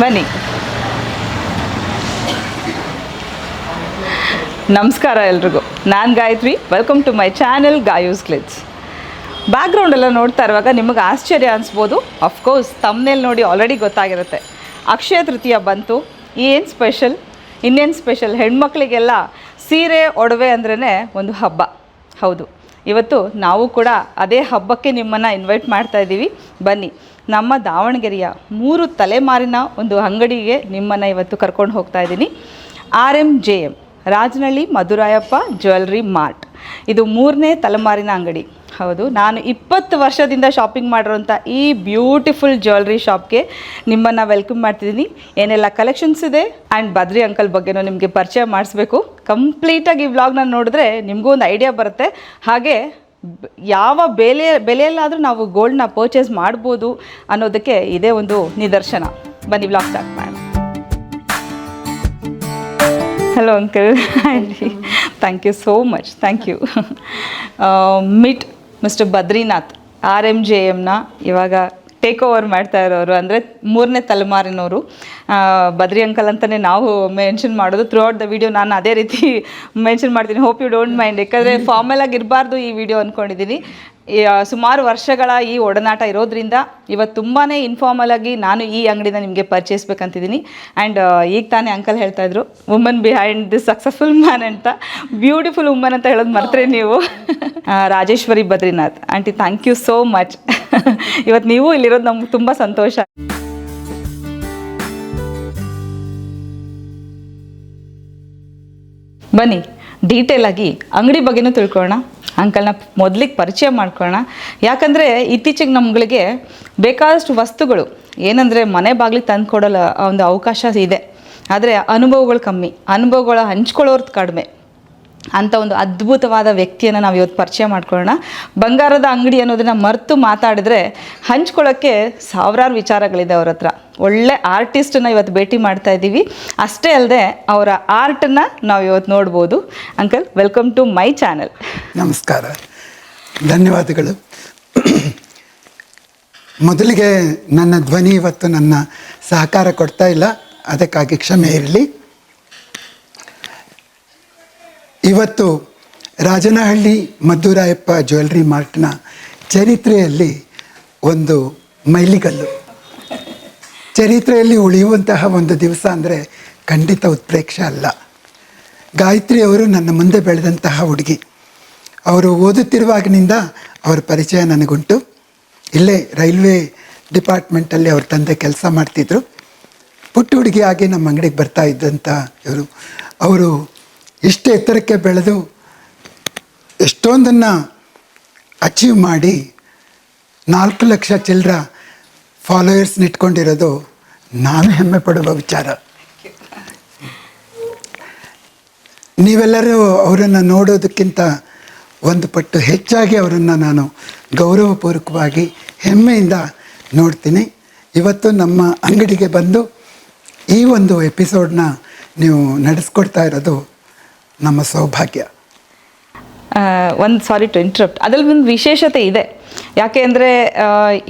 ಬನ್ನಿ. ನಮಸ್ಕಾರ ಎಲ್ರಿಗೂ. ನಾನು Gayathri. Welcome to my channel Gayu's glitz background ಎಲ್ಲ ನೋಡ್ತಾ ಇರುವಾಗ ನಿಮಗೆ ಆಶ್ಚರ್ಯ ಅನಿಸ್ಬೋದು. ಅಫ್ಕೋರ್ಸ್ ತಮ್ಮನೇಲಿ ನೋಡಿ ಆಲ್ರೆಡಿ ಗೊತ್ತಾಗಿರುತ್ತೆ. ಅಕ್ಷಯ ತೃತೀಯ ಬಂತು. ಏನು ಸ್ಪೆಷಲ್ ಇನ್ನೇನು ಸ್ಪೆಷಲ್ ಹೆಣ್ಮಕ್ಳಿಗೆಲ್ಲ ಸೀರೆ, ಒಡವೆ ಅಂದ್ರೇ ಒಂದು ಹಬ್ಬ. ಹೌದು. ಇವತ್ತು ನಾವು ಕೂಡ ಅದೇ ಹಬ್ಬಕ್ಕೆ ನಿಮ್ಮನ್ನು ಇನ್ವೈಟ್ ಮಾಡ್ತಾ ಇದ್ದೀವಿ ಬನ್ನಿ. ನಮ್ಮ ದಾವಣಗೆರೆಯ ಮೂರು ತಲೆಮಾರಿನ ಒಂದು ಅಂಗಡಿಗೆ ನಿಮ್ಮನ್ನು ಇವತ್ತು ಕರ್ಕೊಂಡು ಹೋಗ್ತಾ ಇದ್ದೀನಿ. R M J M Rajanahalli Madhurayappa, jewellery mart. ಇದು ಮೂರನೇ ತಲೆಮಾರಿನ ಅಂಗಡಿ. ಹೌದು, ನಾನು ಇಪ್ಪತ್ತು ವರ್ಷದಿಂದ ಶಾಪಿಂಗ್ ಮಾಡಿರೋಂಥ ಈ ಬ್ಯೂಟಿಫುಲ್ ಜ್ಯುವೆಲ್ರಿ ಶಾಪ್ಗೆ ನಿಮ್ಮನ್ನು ವೆಲ್ಕಮ್ ಮಾಡ್ತಿದ್ದೀನಿ. ಏನೆಲ್ಲ ಕಲೆಕ್ಷನ್ಸ್ ಇದೆ ಆ್ಯಂಡ್ ಬದ್ರಿ ಅಂಕಲ್ ಬಗ್ಗೆನೂ ನಿಮಗೆ ಪರಿಚಯ ಮಾಡಿಸ್ಬೇಕು. ಕಂಪ್ಲೀಟಾಗಿ ಈ ವ್ಲಾಗ್ನ ನೋಡಿದ್ರೆ ನಿಮಗೂ ಒಂದು ಐಡಿಯಾ ಬರುತ್ತೆ. ಹಾಗೆ ಯಾವ ಬೆಲೆ, ಬೆಲೆಯಲ್ಲಾದರೂ ನಾವು ಗೋಲ್ಡ್ನ ಪರ್ಚೇಸ್ ಮಾಡ್ಬೋದು ಅನ್ನೋದಕ್ಕೆ ಇದೇ ಒಂದು ನಿದರ್ಶನ. ಬನ್ನಿ ವ್ಲಾಗ್ ಸ್ಟಾರ್ಟ್ ಮಾಡೋಣ. Hello uncle thank you so much thank you ಮಿಟ್ mister Badrinath R M J ಎಮ್ನ ಇವಾಗ ಟೇಕ್ ಓವರ್ ಮಾಡ್ತಾ ಇರೋರು ಅಂದರೆ ಮೂರನೇ ತಲೆಮಾರಿನವರು. ಬದ್ರಿ ಅಂಕಲ್ ಅಂತಲೇ ನಾವು ಮೆನ್ಷನ್ ಮಾಡೋದು. ಥ್ರೂ ಔಟ್ ದ ವಿಡಿಯೋ ನಾನು ಅದೇ ರೀತಿ ಮೆನ್ಷನ್ ಮಾಡ್ತೀನಿ. ಹೋಪ್ ಯು ಡೋಂಟ್ ಮೈಂಡ್ ಯಾಕಂದರೆ ಫಾರ್ಮಲ್ ಆಗಿರಬಾರ್ದು ಈ ವಿಡಿಯೋ ಅಂದ್ಕೊಂಡಿದ್ದೀನಿ ಸುಮಾರು ವರ್ಷಗಳ ಈ ಒಡನಾಟ ಇರೋದ್ರಿಂದ ಇವತ್ತು ತುಂಬಾ ಇನ್ಫಾರ್ಮಲ್ ಆಗಿ ನಾನು ಈ ಅಂಗಡಿನ ನಿಮಗೆ ಪರ್ಚೇಸ್ಬೇಕಂತಿದ್ದೀನಿ ಆ್ಯಂಡ್ ಈಗ ತಾನೇ ಅಂಕಲ್ ಹೇಳ್ತಾ ಇದ್ರು woman behind this successful man ಅಂತ. ಬ್ಯೂಟಿಫುಲ್ ವುಮನ್ ಅಂತ ಹೇಳೋದು ಮರ್ತ್ರೆ ನೀವು. Rajeshwari Badrinath. Aunty thank you so much ಇವತ್ತು ನೀವು ಇಲ್ಲಿರೋದು ನಮ್ಗೆ ತುಂಬ ಸಂತೋಷ. ಬನ್ನಿ ಡೀಟೇಲ್ ಆಗಿ ಅಂಗಡಿ ಬಗ್ಗೆನೂ ತಿಳ್ಕೊಳ್ಳೋಣ. ಅಂಕಲ್ನ ಮೊದಲಿಗೆ ಪರಿಚಯ ಮಾಡ್ಕೊಳ್ಳೋಣ. ಯಾಕಂದರೆ ಇತ್ತೀಚೆಗೆ ನಮ್ಗಳಿಗೆ ಬೇಕಾದಷ್ಟು ವಸ್ತುಗಳು, ಏನಂದರೆ ಮನೆ ಬಾಗಿಲಿಗೆ ತಂದು ಕೊಡೋಲ್ಲ ಒಂದು ಅವಕಾಶ ಇದೆ. ಆದರೆ ಅನುಭವಗಳು ಕಮ್ಮಿ. ಅನುಭವಗಳ ಹಂಚ್ಕೊಳ್ಳೋರ್ದು ಕಡಿಮೆ. ಅಂಥ ಒಂದು ಅದ್ಭುತವಾದ ವ್ಯಕ್ತಿಯನ್ನು ನಾವು ಇವತ್ತು ಪರಿಚಯ ಮಾಡ್ಕೊಳ್ಳೋಣ. ಬಂಗಾರದ ಅಂಗಡಿ ಅನ್ನೋದನ್ನು ಮರೆತು ಮಾತಾಡಿದ್ರೆ ಹಂಚ್ಕೊಳ್ಳೋಕ್ಕೆ ಸಾವಿರಾರು ವಿಚಾರಗಳಿದೆ ಅವ್ರ ಹತ್ರ. ಒಳ್ಳೆ ಆರ್ಟಿಸ್ಟನ್ನ ಇವತ್ತು ಭೇಟಿ ಮಾಡ್ತಾ ಇದ್ದೀವಿ. ಅಷ್ಟೇ ಅಲ್ಲದೆ ಅವರ ಆರ್ಟನ್ನು ನಾವು ಇವತ್ತು ನೋಡ್ಬೋದು. Uncle welcome to my channel ನಮಸ್ಕಾರ. ಧನ್ಯವಾದಗಳು. ಮೊದಲಿಗೆ ನನ್ನ ಧ್ವನಿ ಇವತ್ತು ನನ್ನ ಸಹಕಾರ ಕೊಡ್ತಾ ಇಲ್ಲ. ಅದಕ್ಕಾಗಿ ಕ್ಷಮೆ ಇರಲಿ. ಇವತ್ತು ರಾಜನಹಳ್ಳಿ ಮದ್ದೂರಾಯಪ್ಪ ಜ್ಯುವೆಲ್ರಿ ಮಾರ್ಟ್ನ ಚರಿತ್ರೆಯಲ್ಲಿ ಒಂದು ಮೈಲಿಗಲ್ಲು. ಚರಿತ್ರೆಯಲ್ಲಿ ಉಳಿಯುವಂತಹ ಒಂದು ದಿವಸ ಅಂದರೆ ಖಂಡಿತ ಉತ್ಪ್ರೇಕ್ಷ ಅಲ್ಲ. ಗಾಯತ್ರಿ ಅವರು ನನ್ನ ಮುಂದೆ ಬೆಳೆದಂತಹ ಹುಡುಗಿ. ಅವರು ಓದುತ್ತಿರುವಾಗಿನಿಂದ ಅವರ ಪರಿಚಯ ನನಗುಂಟು. ಇಲ್ಲೇ ರೈಲ್ವೆ ಡಿಪಾರ್ಟ್ಮೆಂಟಲ್ಲಿ ಅವ್ರ ತಂದೆ ಕೆಲಸ ಮಾಡ್ತಿದ್ರು. ಪುಟ್ಟ ಹುಡುಗಿಯಾಗಿ ನಮ್ಮ ಅಂಗಡಿಗೆ ಬರ್ತಾ ಇದ್ದಂಥ ಇವರು. ಅವರು ಇಷ್ಟು ಎತ್ತರಕ್ಕೆ ಬೆಳೆದು ಎಷ್ಟೊಂದನ್ನು ಅಚೀವ್ ಮಾಡಿ ನಾಲ್ಕು ಲಕ್ಷ ಚಿಲ್ಲರ ಫಾಲೋಯರ್ಸ್ನ ಇಟ್ಕೊಂಡಿರೋದು ನಾವೇ ಹೆಮ್ಮೆ ಪಡುವ ವಿಚಾರ. ನೀವೆಲ್ಲರೂ ಅವರನ್ನು ನೋಡೋದಕ್ಕಿಂತ ಒಂದು ಪಟ್ಟು ಹೆಚ್ಚಾಗಿ ಅವರನ್ನು ನಾನು ಗೌರವಪೂರ್ವಕವಾಗಿ ಹೆಮ್ಮೆಯಿಂದ ನೋಡ್ತೀನಿ. ಇವತ್ತು ನಮ್ಮ ಅಂಗಡಿಗೆ ಬಂದು ಈ ಒಂದು ಎಪಿಸೋಡನ್ನ ನೀವು ನಡೆಸ್ಕೊಡ್ತಾ ಇರೋದು ನಮ್ಮ ಸೌಭಾಗ್ಯ. ಒಂದು ಸಾರಿ ಟು ಇಂಟ್ರಪ್ಟ್ ಅದ್ರಲ್ಲಿ ಒಂದು ವಿಶೇಷತೆ ಇದೆ. ಯಾಕೆ ಅಂದರೆ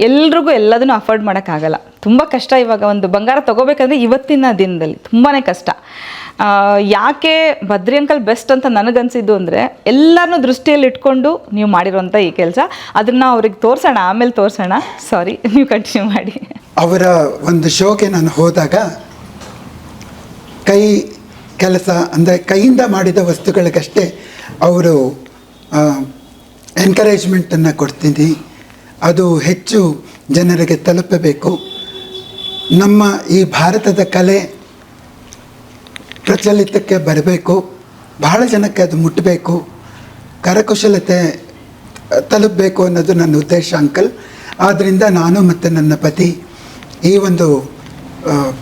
ಎಲ್ರಿಗೂ ಎಲ್ಲದನ್ನೂ ಅಫೋರ್ಡ್ ಮಾಡೋಕ್ಕಾಗಲ್ಲ. ತುಂಬ ಕಷ್ಟ ಇವಾಗ ಒಂದು ಬಂಗಾರ ತಗೋಬೇಕಂದ್ರೆ ಇವತ್ತಿನ ದಿನದಲ್ಲಿ ತುಂಬಾ ಕಷ್ಟ. ಯಾಕೆ ಬದ್ರಿ ಅಂಕಲ್ ಬೆಸ್ಟ್ ಅಂತ ನನಗನ್ಸಿದ್ದು ಅಂದರೆ ಎಲ್ಲರನ್ನೂ ದೃಷ್ಟಿಯಲ್ಲಿ ಇಟ್ಕೊಂಡು ನೀವು ಮಾಡಿರೋಂಥ ಈ ಕೆಲಸ. ಅದನ್ನು ಅವ್ರಿಗೆ ತೋರಿಸೋಣ ಆಮೇಲೆ ತೋರಿಸೋಣ. ಸಾರಿ ನೀವು ಕಂಟಿನ್ಯೂ ಮಾಡಿ. ಅವರ ಒಂದು ಶೋಗೆ ನಾನು ಹೋದಾಗ ಕೈ ಕೆಲಸ ಅಂದರೆ ಕೈಯಿಂದ ಮಾಡಿದ ವಸ್ತುಗಳಿಗಷ್ಟೇ ಅವರು ಎನ್ಕರೇಜ್ಮೆಂಟನ್ನು ಕೊಡ್ತೀನಿ. ಅದು ಹೆಚ್ಚು ಜನರಿಗೆ ತಲುಪಬೇಕು. ನಮ್ಮ ಈ ಭಾರತದ ಕಲೆ ಪ್ರಚಲಿತಕ್ಕೆ ಬರಬೇಕು. ಬಹಳ ಜನಕ್ಕೆ ಅದು ಮುಟ್ಟಬೇಕು ಕರಕುಶಲತೆ ತಲುಪಬೇಕು ಅನ್ನೋದು ನನ್ನ ಉದ್ದೇಶ, ಅಂಕಲ್. ಆದ್ದರಿಂದ ನಾನು ಮತ್ತು ನನ್ನ ಪತಿ ಈ ಒಂದು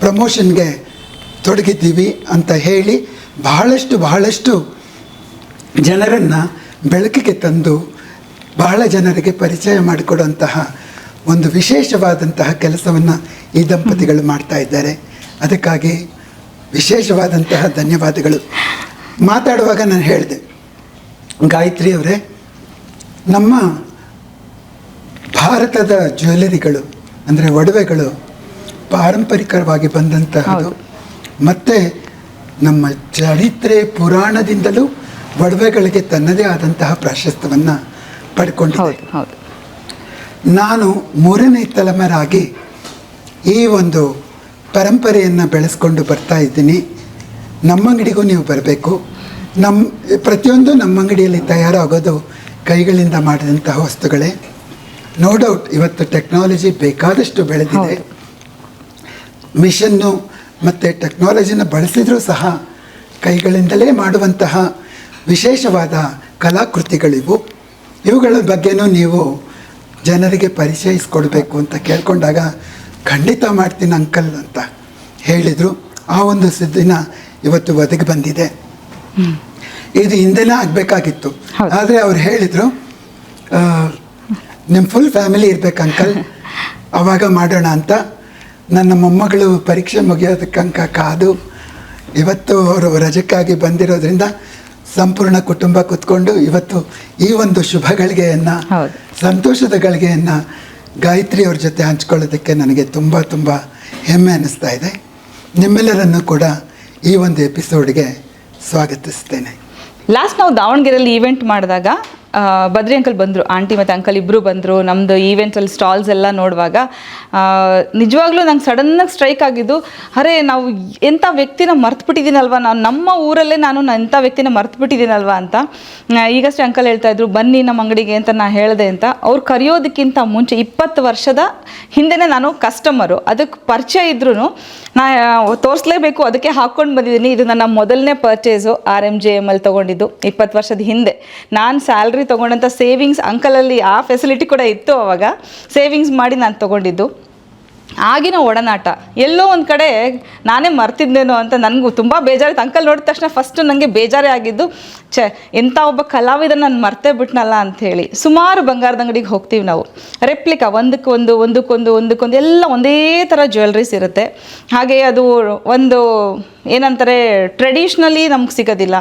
ಪ್ರಮೋಷನ್ಗೆ ತೊಡಗಿದ್ದೀವಿ ಅಂತ ಹೇಳಿ ಬಹಳಷ್ಟು ಬಹಳಷ್ಟು ಜನರನ್ನು ಬೆಳಕಿಗೆ ತಂದು ಬಹಳ ಜನರಿಗೆ ಪರಿಚಯ ಮಾಡಿಕೊಡುವಂತಹ ಒಂದು ವಿಶೇಷವಾದಂತಹ ಕೆಲಸವನ್ನು ಈ ದಂಪತಿಗಳು ಮಾಡ್ತಾ ಇದ್ದಾರೆ. ಅದಕ್ಕಾಗಿ ವಿಶೇಷವಾದಂತಹ ಧನ್ಯವಾದಗಳು. ಮಾತಾಡುವಾಗ ನಾನು ಹೇಳಿದೆ, ಗಾಯತ್ರಿ ಅವರೇ, ನಮ್ಮ ಭಾರತದ ಜ್ಯುವೆಲರಿಗಳು, ಅಂದರೆ ಒಡವೆಗಳು ಪಾರಂಪರಿಕವಾಗಿ ಬಂದಂತಹದ್ದು ಮತ್ತು ನಮ್ಮ ಚರಿತ್ರೆ ಪುರಾಣದಿಂದಲೂ ಒಡವೆಗಳಿಗೆ ತನ್ನದೇ ಆದಂತಹ ಪ್ರಾಶಸ್ತ್ಯವನ್ನು ಪಡ್ಕೊಂಡಿದೆ. ಹೌದು ಹೌದು. ನಾನು ಮೂರನೇ ತಲೆಮಾರಾಗಿ ಈ ಒಂದು ಪರಂಪರೆಯನ್ನು ಬೆಳೆಸ್ಕೊಂಡು ಬರ್ತಾ ಇದ್ದೀನಿ. ನಮ್ಮ ಅಂಗಡಿಗೂ ನೀವು ಬರಬೇಕು. ನಮ್ಮ ಪ್ರತಿಯೊಂದು ನಮ್ಮ ಅಂಗಡಿಯಲ್ಲಿ ತಯಾರಾಗೋದು ಕೈಗಳಿಂದ ಮಾಡಿದಂತಹ ವಸ್ತುಗಳೇ. ನೋ ಡೌಟ್ ಇವತ್ತು ಟೆಕ್ನಾಲಜಿ ಬೇಕಾದಷ್ಟು ಬೆಳೆದಿದೆ. ಮಿಷನ್ನು ಮತ್ತು ಟೆಕ್ನಾಲಜಿನ ಬಳಸಿದರೂ ಸಹ ಕೈಗಳಿಂದಲೇ ಮಾಡುವಂತಹ ವಿಶೇಷವಾದ ಕಲಾಕೃತಿಗಳಿವು. ಇವುಗಳ ಬಗ್ಗೆನೂ ನೀವು ಜನರಿಗೆ ಪರಿಚಯಿಸ್ಕೊಡ್ಬೇಕು ಅಂತ ಕೇಳ್ಕೊಂಡಾಗ ಖಂಡಿತ ಮಾಡ್ತೀನಿ ಅಂಕಲ್ ಅಂತ ಹೇಳಿದರು. ಆ ಒಂದು ಸುದ್ದಿನ ಇವತ್ತು ಒದಗಿ ಬಂದಿದೆ. ಇದು ಹಿಂದೆನೇ ಆಗಬೇಕಾಗಿತ್ತು. ಆದರೆ ಅವ್ರು ಹೇಳಿದರು ನಿಮ್ಮ ಫುಲ್ ಫ್ಯಾಮಿಲಿ ಇರ್ಬೇಕು ಅಂಕಲ್. ಅವಾಗ ಮಾಡೋಣ ಅಂತ. ನನ್ನ ಮೊಮ್ಮಗಳು ಪರೀಕ್ಷೆ ಮುಗಿಯೋದಕ್ಕಂಕ ಕಾದು ಇವತ್ತು ಅವರು ರಜಕ್ಕಾಗಿ ಬಂದಿರೋದ್ರಿಂದ ಸಂಪೂರ್ಣ ಕುಟುಂಬ ಕೂತ್ಕೊಂಡು ಇವತ್ತು ಈ ಒಂದು ಶುಭ ಗಳಿಗೆಯನ್ನು ಸಂತೋಷದ ಗಳಿಗೆಯನ್ನು ಗಾಯತ್ರಿ ಅವ್ರ ಜೊತೆ ಹಂಚ್ಕೊಳ್ಳೋದಕ್ಕೆ ನನಗೆ ತುಂಬ ತುಂಬ ಹೆಮ್ಮೆ ಅನ್ನಿಸ್ತಾ ಇದೆ. ನಿಮ್ಮೆಲ್ಲರನ್ನು ಕೂಡ ಈ ಒಂದು ಎಪಿಸೋಡ್ಗೆ ಸ್ವಾಗತಿಸ್ತೇನೆ. ಲಾಸ್ಟ್ ನಾವು ದಾವಣಗೆರೆಯಲ್ಲಿ ಈವೆಂಟ್ ಮಾಡಿದಾಗ ಬದ್ರಿ ಅಂಕಲ್ ಬಂದರು, ಆಂಟಿ ಮತ್ತು ಅಂಕಲ್ ಇಬ್ಬರು ಬಂದರು ನಮ್ಮದು ಈವೆಂಟ್ಸಲ್ಲಿ ಸ್ಟಾಲ್ಸ್ ಎಲ್ಲ ನೋಡುವಾಗ ನಿಜವಾಗ್ಲೂ ನಂಗೆ ಸಡನ್ನಾಗಿ ಸ್ಟ್ರೈಕ್ ಆಗಿದ್ದು, ಅರೆ, ನಾವು ಎಂಥ ವ್ಯಕ್ತಿನ ಮರ್ತುಬಿಟ್ಟಿದ್ದೀನಲ್ವ? ನಾನು ನಮ್ಮ ಊರಲ್ಲೇ ನಾನು ಎಂಥ ವ್ಯಕ್ತಿನ ಮರ್ತುಬಿಟ್ಟಿದ್ದೀನಲ್ವ ಅಂತ ಈಗಷ್ಟೇ ಅಂಕಲ್ ಹೇಳ್ತಾ ಇದ್ರು, ಬನ್ನಿ ನಮ್ಮ ಅಂಗಡಿಗೆ ಅಂತ ನಾನು ಹೇಳಿದೆ ಅಂತ, ಅವ್ರು ಕರೆಯೋದಕ್ಕಿಂತ ಮುಂಚೆ ಇಪ್ಪತ್ತು ವರ್ಷದ ಹಿಂದೆನೇ ನಾನು ಕಸ್ಟಮರು ಅದಕ್ಕೆ ಪರಿಚಯ ಇದ್ರೂ ನಾ ತೋರಿಸ್ಲೇಬೇಕು, ಅದಕ್ಕೆ ಹಾಕ್ಕೊಂಡು ಬಂದಿದ್ದೀನಿ, ಇದು ನನ್ನ ಮೊದಲನೇ purchase R M J M ಅಲ್ಲಿ ತೊಗೊಂಡಿದ್ದು, ಇಪ್ಪತ್ತು ವರ್ಷದ ಹಿಂದೆ. ನಾನು ಸ್ಯಾಲ್ರಿ ತೊಗೊಂಡಂಥ ಸೇವಿಂಗ್ಸ್ ಅಂಕಲಲ್ಲಿ ಆ ಫೆಸಿಲಿಟಿ ಕೂಡ ಇತ್ತು ಅವಾಗ. ಸೇವಿಂಗ್ಸ್ ಮಾಡಿ ನಾನು ತೊಗೊಂಡಿದ್ದು. ಆಗಿನ ಒಡನಾಟ. ಎಲ್ಲೋ ಒಂದು ಕಡೆ ನಾನೇ ಮರ್ತಿದ್ದೇನೋ ಅಂತ ನನಗೂ ತುಂಬ ಬೇಜಾರಿತ್ತು ಅಂಕಲ್ ನೋಡಿದ ತಕ್ಷಣ ಫಸ್ಟು ನನಗೆ ಬೇಜಾರೇ ಆಗಿದ್ದು, ಛೆ ಎಂಥ ಒಬ್ಬ ಕಲಾವಿದ ನಾನು ಮರ್ತೇ ಬಿಟ್ನಲ್ಲ ಅಂಥೇಳಿ ಸುಮಾರು ಬಂಗಾರದ ಅಂಗಡಿಗೆ ಹೋಗ್ತೀವಿ ನಾವು. ರೆಪ್ಲಿಕಾ, ಒಂದಕ್ಕೊಂದು ಒಂದಕ್ಕೊಂದು ಒಂದಕ್ಕೊಂದು ಎಲ್ಲ ಒಂದೇ ಥರ ಜ್ಯುವೆಲ್ರೀಸ್ ಇರುತ್ತೆ. ಹಾಗೆ ಅದು ಒಂದು ಏನಂತಾರೆ ಟ್ರೆಡಿಷ್ನಲಿ ನಮ್ಗೆ ಸಿಗೋದಿಲ್ಲ.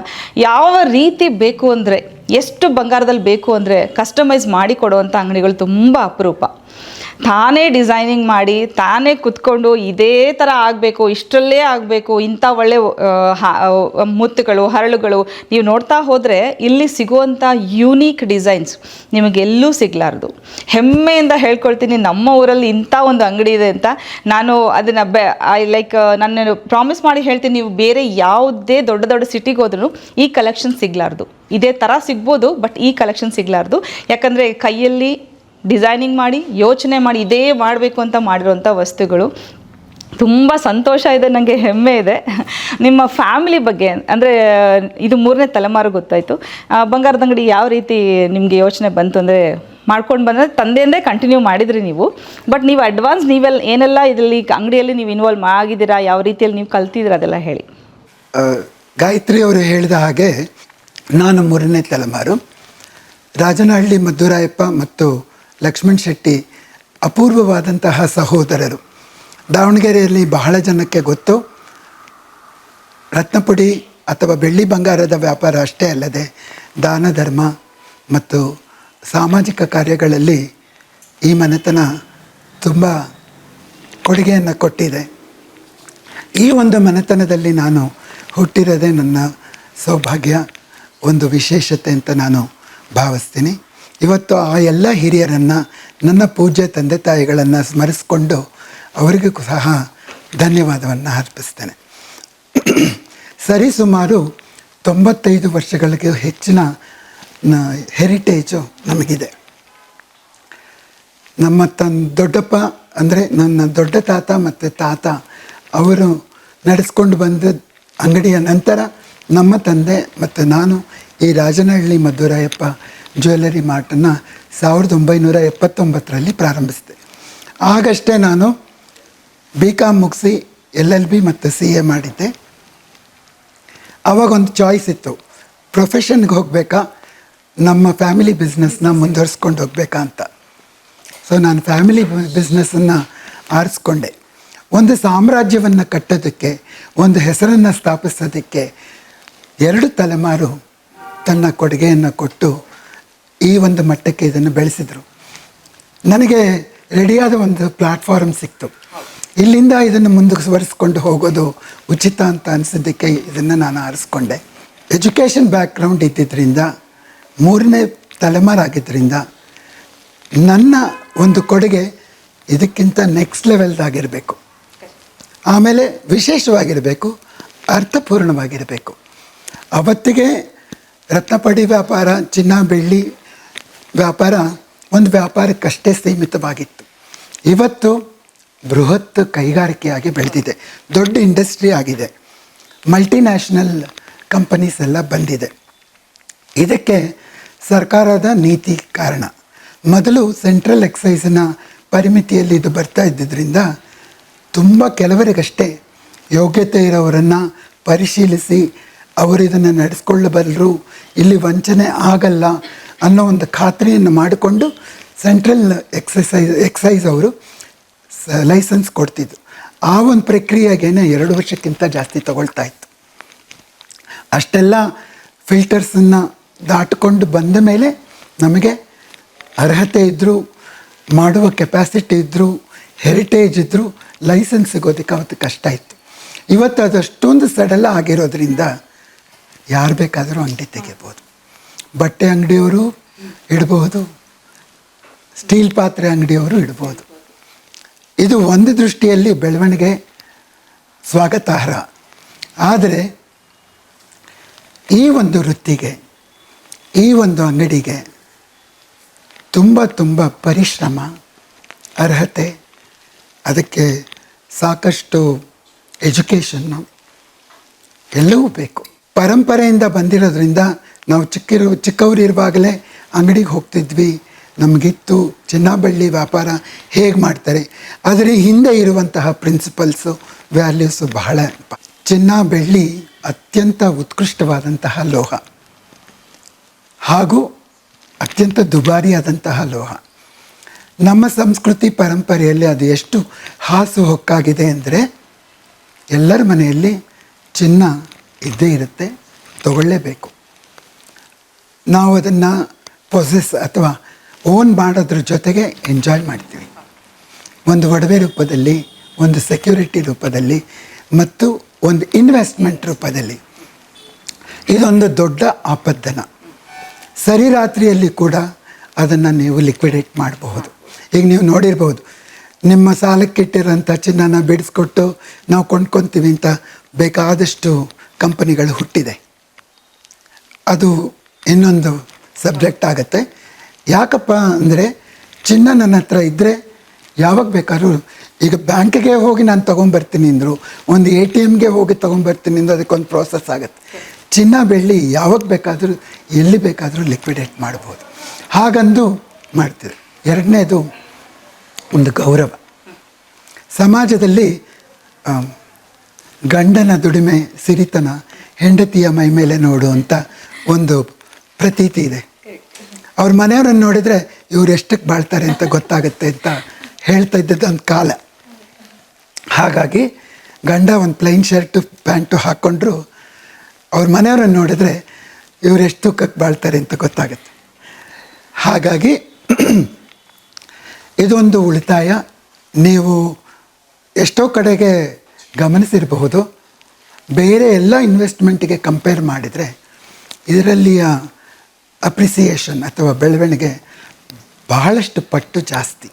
ಯಾವ ರೀತಿ ಬೇಕು ಅಂದರೆ, ಎಷ್ಟು ಬಂಗಾರದಲ್ಲಿ ಬೇಕು ಅಂದರೆ ಕಸ್ಟಮೈಸ್ ಮಾಡಿ ಕೊಡುವಂಥ ಅಂಗಡಿಗಳು ತುಂಬ ಅಪರೂಪ. ತಾನೇ ಡಿಸೈನಿಂಗ್ ಮಾಡಿ, ತಾನೇ ಕುತ್ಕೊಂಡು ಇದೇ ಥರ ಆಗಬೇಕು, ಇಷ್ಟರಲ್ಲೇ ಆಗಬೇಕು, ಇಂಥ ಒಳ್ಳೆ ಮುತ್ತುಗಳು, ಹರಳುಗಳು. ನೀವು ನೋಡ್ತಾ ಹೋದರೆ ಇಲ್ಲಿ ಸಿಗುವಂಥ ಯೂನೀಕ್ ಡಿಸೈನ್ಸ್ ನಿಮಗೆಲ್ಲೂ ಸಿಗಲಾರ್ದು. ಹೆಮ್ಮೆಯಿಂದ ಹೇಳ್ಕೊಳ್ತೀನಿ ನಮ್ಮ ಊರಲ್ಲಿ ಇಂಥ ಒಂದು ಅಂಗಡಿ ಇದೆ ಅಂತ. ನಾನು ಅದನ್ನು ಬೆ ಐ ಲೈಕ್ ನಾನು ಪ್ರಾಮಿಸ್ ಮಾಡಿ ಹೇಳ್ತೀನಿ, ನೀವು ಬೇರೆ ಯಾವುದೇ ದೊಡ್ಡ ದೊಡ್ಡ ಸಿಟಿಗೆ ಹೋದ್ರೂ ಈ ಕಲೆಕ್ಷನ್ ಸಿಗಲಾರ್ದು. ಇದೇ ಥರ ಸಿಗ್ಬೋದು ಬಟ್ ಈ ಕಲೆಕ್ಷನ್ ಸಿಗಲಾರ್ದು. ಯಾಕಂದರೆ ಕೈಯಲ್ಲಿ ಡಿಸೈನಿಂಗ್ ಮಾಡಿ, ಯೋಚನೆ ಮಾಡಿ, ಇದೇ ಮಾಡಬೇಕು ಅಂತ ಮಾಡಿರೋಂಥ ವಸ್ತುಗಳು. ತುಂಬ ಸಂತೋಷ ಇದೆ ನನಗೆ ಹೆಮ್ಮೆ ಇದೆ. ನಿಮ್ಮ ಫ್ಯಾಮಿಲಿ ಬಗ್ಗೆ, ಅಂದರೆ, ಇದು ಮೂರನೇ ತಲೆಮಾರು ಗೊತ್ತಾಯಿತು. ಬಂಗಾರದ ಅಂಗಡಿ ಯಾವ ರೀತಿ ನಿಮಗೆ ಯೋಚನೆ ಬಂತು ಅಂದರೆ, ಮಾಡ್ಕೊಂಡು ಬಂದರೆ, ತಂದೆಯಿಂದೇ ಕಂಟಿನ್ಯೂ ಮಾಡಿದ್ರಿ ನೀವು. ಬಟ್ ನೀವು ಅಡ್ವಾನ್ಸ್ ನೀವೆಲ್ಲ ಏನೆಲ್ಲ ಇದರಲ್ಲಿ ಅಂಗಡಿಯಲ್ಲಿ ನೀವು ಇನ್ವಾಲ್ವ್ ಆಗಿದ್ದೀರಾ, ಯಾವ ರೀತಿಯಲ್ಲಿ ನೀವು ಕಲ್ತಿದ್ದೀರ ಅದೆಲ್ಲ ಹೇಳಿ. ಗಾಯತ್ರಿ ಅವರು ಹೇಳಿದ ಹಾಗೆ, ನಾನು ಮೂರನೇ ತಲೆಮಾರು. ರಾಜನಹಳ್ಳಿ ಮಧುರಾಯಪ್ಪ ಮತ್ತು ಲಕ್ಷ್ಮಣ್ ಶೆಟ್ಟಿ ಅಪೂರ್ವವಾದಂತಹ ಸಹೋದರರು. ದಾವಣಗೆರೆಯಲ್ಲಿ ಬಹಳ ಜನಕ್ಕೆ ಗೊತ್ತು. ರತ್ನಪುಡಿ ಅಥವಾ ಬೆಳ್ಳಿ ಬಂಗಾರದ ವ್ಯಾಪಾರ ಅಷ್ಟೇ ಅಲ್ಲದೆ ದಾನ ಧರ್ಮ ಮತ್ತು ಸಾಮಾಜಿಕ ಕಾರ್ಯಗಳಲ್ಲಿ ಈ ಮನೆತನ ತುಂಬ ಕೊಡುಗೆಯನ್ನು ಕೊಟ್ಟಿದೆ. ಈ ಒಂದು ಮನೆತನದಲ್ಲಿ ನಾನು ಹುಟ್ಟಿರೋದೇ ನನ್ನ ಸೌಭಾಗ್ಯ, ಒಂದು ವಿಶೇಷತೆ ಅಂತ ನಾನು ಭಾವಿಸ್ತೀನಿ. ಇವತ್ತು ಆ ಎಲ್ಲ ಹಿರಿಯರನ್ನು, ನನ್ನ ಪೂಜ್ಯ ತಂದೆ ತಾಯಿಗಳನ್ನು ಸ್ಮರಿಸ್ಕೊಂಡು ಅವರಿಗೂ ಸಹ ಧನ್ಯವಾದವನ್ನು ಅರ್ಪಿಸ್ತೇನೆ. ಸರಿಸುಮಾರು ತೊಂಬತ್ತೈದು ವರ್ಷಗಳಿಗೆ ಹೆಚ್ಚಿನ ಹೆರಿಟೇಜು ನಮಗಿದೆ. ನಮ್ಮ ತನ್ ದೊಡ್ಡಪ್ಪ ಅಂದರೆ ನನ್ನ ದೊಡ್ಡ ತಾತ ಮತ್ತು ತಾತ, ಅವರು ನಡೆಸ್ಕೊಂಡು ಬಂದ ಅಂಗಡಿಯ ನಂತರ ನಮ್ಮ ತಂದೆ ಮತ್ತು ನಾನು ಈ ರಾಜನಹಳ್ಳಿ ಮಧುರಾಯಪ್ಪ ಜ್ಯುವೆಲರಿ ಮಾರ್ಟನ್ನು ಸಾವಿರದ ಒಂಬೈನೂರ ಎಪ್ಪತ್ತೊಂಬತ್ತರಲ್ಲಿ ಪ್ರಾರಂಭಿಸಿದೆ. ಆಗಷ್ಟೇ ನಾನು ಬಿ ಕಾಮ್ ಮುಗಿಸಿ ಎಲ್ ಎಲ್ ಬಿ ಮತ್ತು ಸಿ ಎ ಮಾಡಿದ್ದೆ. ಆವಾಗೊಂದು ಚಾಯ್ಸ್ ಇತ್ತು. ಪ್ರೊಫೆಷನ್ಗೆ ಹೋಗಬೇಕಾ? ನಮ್ಮ ಫ್ಯಾಮಿಲಿ ಬಿಸ್ನೆಸ್ನ ಮುಂದುವರಿಸ್ಕೊಂಡು ಹೋಗ್ಬೇಕಾ ಅಂತ. ಸೊ ನಾನು ಫ್ಯಾಮಿಲಿ ಬಿಸ್ನೆಸ್ಸನ್ನು ಆರಿಸ್ಕೊಂಡೆ. ಒಂದು ಸಾಮ್ರಾಜ್ಯವನ್ನು ಕಟ್ಟೋದಕ್ಕೆ, ಒಂದು ಹೆಸರನ್ನು ಸ್ಥಾಪಿಸೋದಕ್ಕೆ ಎರಡು ತಲೆಮಾರು ತನ್ನ ಕೊಡುಗೆಯನ್ನು ಕೊಟ್ಟು ಈ ಒಂದು ಮಟ್ಟಕ್ಕೆ ಇದನ್ನು ಬೆಳೆಸಿದರು. ನನಗೆ ರೆಡಿಯಾದ ಒಂದು ಪ್ಲಾಟ್ಫಾರ್ಮ್ ಸಿಕ್ತು. ಇಲ್ಲಿಂದ ಇದನ್ನು ಮುಂದುವರಿಸ್ಕೊಂಡು ಹೋಗೋದು ಉಚಿತ ಅಂತ ಅನಿಸಿದ್ದಕ್ಕೆ ಇದನ್ನು ನಾನು ಆರಿಸ್ಕೊಂಡೆ. ಎಜುಕೇಷನ್ ಬ್ಯಾಕ್ಗ್ರೌಂಡ್ ಇದ್ದಿದ್ದರಿಂದ ಮೂರನೇ ತಲೆಮಾರಾಗಿದ್ದರಿಂದ ನನ್ನ ಒಂದು ಕೊಡುಗೆ ಇದಕ್ಕಿಂತ ನೆಕ್ಸ್ಟ್ ಲೆವೆಲ್ದಾಗಿರಬೇಕು ಆಮೇಲೆ ವಿಶೇಷವಾಗಿರಬೇಕು, ಅರ್ಥಪೂರ್ಣವಾಗಿರಬೇಕು. ಅವತ್ತಿಗೆ ರತ್ನಪಡಿ ವ್ಯಾಪಾರ ಚಿನ್ನ ಬೆಳ್ಳಿ ವ್ಯಾಪಾರ, ಒಂದು ವ್ಯಾಪಾರಕ್ಕಷ್ಟೇ ಸೀಮಿತವಾಗಿತ್ತು. ಇವತ್ತು ಬೃಹತ್ ಕೈಗಾರಿಕೆಯಾಗಿ ಬೆಳೆದಿದೆ. ದೊಡ್ಡ ಇಂಡಸ್ಟ್ರಿ ಆಗಿದೆ. ಮಲ್ಟಿನ್ಯಾಷನಲ್ ಕಂಪನೀಸ್ ಎಲ್ಲ ಬಂದಿದೆ. ಇದಕ್ಕೆ ಸರ್ಕಾರದ ನೀತಿ ಕಾರಣ. ಮೊದಲು ಸೆಂಟ್ರಲ್ ಎಕ್ಸೈಸ್ನ ಪರಿಮಿತಿಯಲ್ಲಿ ಇದು ಬರ್ತಾ ಇದ್ದಿದ್ದರಿಂದ ತುಂಬ ಕೆಲವರಿಗಷ್ಟೇ ಯೋಗ್ಯತೆ ಇರೋವರನ್ನು ಪರಿಶೀಲಿಸಿ ಅವರು ಇದನ್ನು ನಡೆಸ್ಕೊಳ್ಳಬಲ್ಲರು. ಇಲ್ಲಿ ವಂಚನೆ ಆಗಲ್ಲ. ಅನ್ನೋ ಒಂದು ಖಾತ್ರಿಯನ್ನು ಮಾಡಿಕೊಂಡು ಸೆಂಟ್ರಲ್ ಎಕ್ಸಸೈಸ್ ಎಕ್ಸೈಸ್ ಅವರು ಸ ಲೈಸೆನ್ಸ್ ಕೊಡ್ತಿದ್ರು. ಆ ಒಂದು ಪ್ರಕ್ರಿಯೆಗೇನೆ ಎರಡು ವರ್ಷಕ್ಕಿಂತ ಜಾಸ್ತಿ ತಗೊಳ್ತಾ ಇತ್ತು. ಅಷ್ಟೆಲ್ಲ ಫಿಲ್ಟರ್ಸನ್ನು ದಾಟಿಕೊಂಡು ಬಂದ ಮೇಲೆ ನಮಗೆ ಅರ್ಹತೆ ಇದ್ದರೂ ಮಾಡುವ ಕೆಪಾಸಿಟಿ ಇದ್ದರೂ ಹೆರಿಟೇಜ್ ಇದ್ದರೂ ಲೈಸೆನ್ಸ್ ಸಿಗೋದಕ್ಕೆ ಅವತ್ತು ಕಷ್ಟ ಇತ್ತು. ಇವತ್ತು ಅದಷ್ಟೊಂದು ಸಡಲ ಆಗಿರೋದ್ರಿಂದ ಯಾರು ಬೇಕಾದರೂ ಅಂಗಡಿ ತೆಗಿಬೋದು. ಬಟ್ಟೆ ಅಂಗಡಿಯವರು ಇಡ್ಬೋದು, ಸ್ಟೀಲ್ ಪಾತ್ರೆ ಅಂಗಡಿಯವರು ಇಡ್ಬೋದು. ಇದು ಒಂದು ದೃಷ್ಟಿಯಲ್ಲಿ ಬೆಳವಣಿಗೆ ಸ್ವಾಗತಾರ್ಹ. ಆದರೆ ಈ ಒಂದು ವೃತ್ತಿಗೆ, ಈ ಒಂದು ಅಂಗಡಿಗೆ ತುಂಬ ತುಂಬ ಪರಿಶ್ರಮ, ಅರ್ಹತೆ, ಅದಕ್ಕೆ ಸಾಕಷ್ಟು ಎಜುಕೇಷನ್ನು ಎಲ್ಲವೂ ಬೇಕು. ಪರಂಪರೆಯಿಂದ ಬಂದಿರೋದ್ರಿಂದ ನಾವು ಚಿಕ್ಕಿರು ಚಿಕ್ಕವರಿರುವಾಗಲೇ ಅಂಗಡಿಗೆ ಹೋಗ್ತಿದ್ವಿ. ನಮಗಿತ್ತು ಚಿನ್ನಬಳ್ಳಿ ವ್ಯಾಪಾರ ಹೇಗೆ ಮಾಡ್ತಾರೆ. ಅದರ ಹಿಂದೆ ಇರುವಂತಹ ಪ್ರಿನ್ಸಿಪಲ್ಸು ವ್ಯಾಲ್ಯೂಸು ಬಹಳ ಚಿನ್ನ ಬೆಳ್ಳಿ ಅತ್ಯಂತ ಉತ್ಕೃಷ್ಟವಾದಂತಹ ಲೋಹ. ಹಾಗೂ ಅತ್ಯಂತ ದುಬಾರಿಯಾದಂತಹ ಲೋಹ. ನಮ್ಮ ಸಂಸ್ಕೃತಿ ಪರಂಪರೆಯಲ್ಲಿ ಅದು ಎಷ್ಟು ಹಾಸು ಹೊಕ್ಕಾಗಿದೆ ಅಂದರೆ ಎಲ್ಲರ ಮನೆಯಲ್ಲಿ ಚಿನ್ನ ಇದ್ದೇ ಇರುತ್ತೆ, ತಗೊಳ್ಳೇಬೇಕು. ನಾವು ಅದನ್ನು ಪೊಸೆಸ್ ಅಥವಾ ಓನ್ ಮಾಡೋದ್ರ ಜೊತೆಗೆ ಎಂಜಾಯ್ ಮಾಡ್ತೀವಿ. ಒಂದು ಒಡವೆ ರೂಪದಲ್ಲಿ, ಒಂದು ಸೆಕ್ಯೂರಿಟಿ ರೂಪದಲ್ಲಿ ಮತ್ತು ಒಂದು ಇನ್ವೆಸ್ಟ್ಮೆಂಟ್ ರೂಪದಲ್ಲಿ. ಇದೊಂದು ದೊಡ್ಡ ಆಪದ್ದನ. ಸರಿ ರಾತ್ರಿಯಲ್ಲಿ ಕೂಡ ಅದನ್ನು ನೀವು ಲಿಕ್ವಿಡೇಟ್ ಮಾಡಬಹುದು. ಈಗ ನೀವು ನೋಡಿರ್ಬೋದು ನಿಮ್ಮ ಸಾಲಕ್ಕಿಟ್ಟಿರೋಂಥ ಚಿನ್ನನ ಬಿಡಿಸ್ಕೊಟ್ಟು ನಾವು ಕೊಂಡ್ಕೊತೀವಿ ಅಂತ ಬೇಕಾದಷ್ಟು ಕಂಪನಿಗಳು ಹುಟ್ಟಿದೆ. ಅದು ಇನ್ನೊಂದು ಸಬ್ಜೆಕ್ಟ್ ಆಗುತ್ತೆ. ಯಾಕಪ್ಪ ಅಂದರೆ ಚಿನ್ನ ನನ್ನ ಹತ್ರ ಇದ್ದರೆ ಯಾವಾಗ ಬೇಕಾದ್ರೂ ಈಗ ಬ್ಯಾಂಕಿಗೆ ಹೋಗಿ ನಾನು ತೊಗೊಂಬರ್ತೀನಿ ಅಂದರು, ಒಂದು ಎ ಟಿ ಎಮ್ಗೆ ಹೋಗಿ ತೊಗೊಂಬರ್ತೀನಿ ಅಂದರು, ಅದಕ್ಕೊಂದು ಪ್ರೋಸೆಸ್ ಆಗುತ್ತೆ. ಚಿನ್ನ ಬೆಳ್ಳಿ ಯಾವಾಗ ಬೇಕಾದರೂ, ಎಲ್ಲಿ ಬೇಕಾದರೂ ಲಿಕ್ವಿಡೇಟ್ ಮಾಡ್ಬೋದು. ಹಾಗಂದು ಮಾಡ್ತೀವಿ. ಎರಡನೇದು ಒಂದು ಗೌರವ. ಸಮಾಜದಲ್ಲಿ ಗಂಡನ ದುಡಿಮೆ, ಸಿರಿತನ, ಹೆಂಡತಿಯ ಮೈ ಮೇಲೆ ನೋಡು ಅಂತ ಒಂದು ಪ್ರತೀತಿ ಇದೆ. ಅವ್ರ ಮನೆಯವರನ್ನು ನೋಡಿದರೆ ಇವ್ರು ಎಷ್ಟಕ್ಕೆ ಬಾಳ್ತಾರೆ ಅಂತ ಗೊತ್ತಾಗುತ್ತೆ ಅಂತ ಹೇಳ್ತಾ ಇದ್ದದ್ದು ಒಂದು ಕಾಲ. ಹಾಗಾಗಿ ಗಂಡ ಒಂದು ಪ್ಲೈನ್ ಶರ್ಟು ಪ್ಯಾಂಟು ಹಾಕ್ಕೊಂಡ್ರು ಅವ್ರ ಮನೆಯವರನ್ನು ನೋಡಿದರೆ ಇವ್ರು ಎಷ್ಟು ತೂಕಕ್ಕೆ ಬಾಳ್ತಾರೆ ಅಂತ ಗೊತ್ತಾಗುತ್ತೆ. ಹಾಗಾಗಿ ಇದೊಂದು ಉಳಿತಾಯ. ನೀವು ಎಷ್ಟೋ ಕಡೆಗೆ ಗಮನಿಸಿರಬಹುದು, ಬೇರೆ ಎಲ್ಲ ಇನ್ವೆಸ್ಟ್ಮೆಂಟಿಗೆ ಕಂಪೇರ್ ಮಾಡಿದರೆ ಇದರಲ್ಲಿಯ ಅಪ್ರಿಸಿಯೇಷನ್ ಅಥವಾ ಬೆಳವಣಿಗೆ ಬಹಳಷ್ಟು ಪಟ್ಟು ಜಾಸ್ತಿ.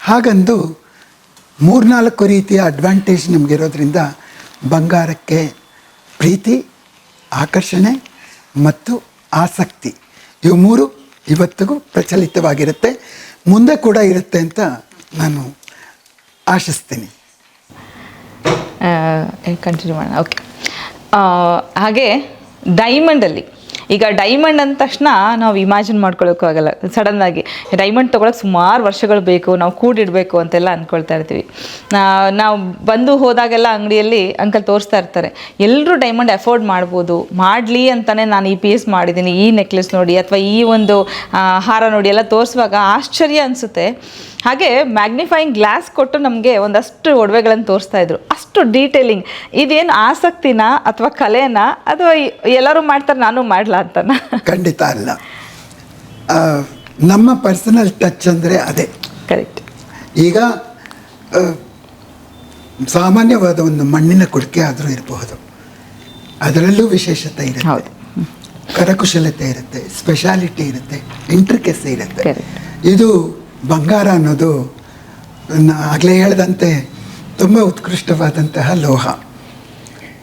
ಹಾಗಂದು ಮೂರ್ನಾಲ್ಕು ರೀತಿಯ ಅಡ್ವಾಂಟೇಜ್ ನಮಗಿರೋದ್ರಿಂದ ಬಂಗಾರಕ್ಕೆ ಪ್ರೀತಿ ಆಕರ್ಷಣೆ ಮತ್ತು ಆಸಕ್ತಿ. ಇವು ಮೂರು ಇವತ್ತಿಗೂ ಪ್ರಚಲಿತವಾಗಿರುತ್ತೆ. ಮುಂದೆ ಕೂಡ ಇರುತ್ತೆ ಅಂತ ನಾನು ಆಶಿಸ್ತೀನಿ. ಕಂಟಿನ್ಯೂ ಮಾಡೋಣ. ಓಕೆ ಹಾಗೆ ಡೈಮಂಡಲ್ಲಿ ಈಗ ಡೈಮಂಡ್ ಅಂದ ತಕ್ಷಣ ನಾವು ಇಮ್ಯಾಜಿನ್ ಮಾಡ್ಕೊಳ್ಳೋಕ್ಕಾಗಲ್ಲ ಆಗಿ ಡೈಮಂಡ್ ತೊಗೊಳಕ್ಕೆ ಸುಮಾರು ವರ್ಷಗಳು ಬೇಕು, ನಾವು ಕೂಡಿಡಬೇಕು ಅಂತೆಲ್ಲ ಅಂದ್ಕೊಳ್ತಾ ಇರ್ತೀವಿ. ನಾವು ಬಂದು ಹೋದಾಗೆಲ್ಲ ಅಂಗಡಿಯಲ್ಲಿ ಅಂಕಲ್ ತೋರಿಸ್ತಾ ಇರ್ತಾರೆ ಎಲ್ಲರೂ ಡೈಮಂಡ್ ಅಫೋರ್ಡ್ ಮಾಡ್ಬೋದು, ಮಾಡಲಿ ಅಂತಲೇ ನಾನು ಈ ಪೀಸ್ ಮಾಡಿದ್ದೀನಿ ಈ ನೆಕ್ಲೆಸ್ ನೋಡಿ, ಅಥವಾ ಈ ಒಂದು ಹಾರ ನೋಡಿ ಎಲ್ಲ ತೋರಿಸುವಾಗ ಆಶ್ಚರ್ಯ ಅನಿಸುತ್ತೆ. ಹಾಗೆ ಮ್ಯಾಗ್ನಿಫೈಯಿಂಗ್ ಗ್ಲಾಸ್ ಕೊಟ್ಟು ನಮಗೆ ಒಂದಷ್ಟು ಒಡವೆಗಳನ್ನು ತೋರಿಸ್ತಾ ಇದ್ರು. ಅಷ್ಟು ಡೀಟೇಲಿಂಗ್ ಇದೇನು ಆಸಕ್ತಿನ ಅಥವಾ ಕಲೆನ ಅಥವಾ ಎಲ್ಲರೂ ಮಾಡ್ತಾರೆ ನಾನು ಮಾಡಲ ಅಂತನ? ಖಂಡಿತ ಅಲ್ಲ. ನಮ್ಮ ಪರ್ಸನಲ್ ಟಚ್ ಅಂದರೆ ಅದೇ. ಕರೆಕ್ಟ್ ಈಗ ಸಾಮಾನ್ಯವಾದ ಒಂದು ಮಣ್ಣಿನ ಕುಡಿಕೆ ಆದರೂ ಇರಬಹುದು. ಅದರಲ್ಲೂ ವಿಶೇಷತೆ ಇರುತ್ತೆ. ಕರಕುಶಲತೆ ಇರುತ್ತೆ ಸ್ಪೆಷಾಲಿಟಿ ಇರುತ್ತೆ ಇಂಟ್ರಿಕೆಸಿ ಇರುತ್ತೆ. ಇದು ಬಂಗಾರ ಅನ್ನೋದು ಆಗಲೇ ಹೇಳ್ದಂತೆ ತುಂಬ ಉತ್ಕೃಷ್ಟವಾದಂತಹ ಲೋಹ.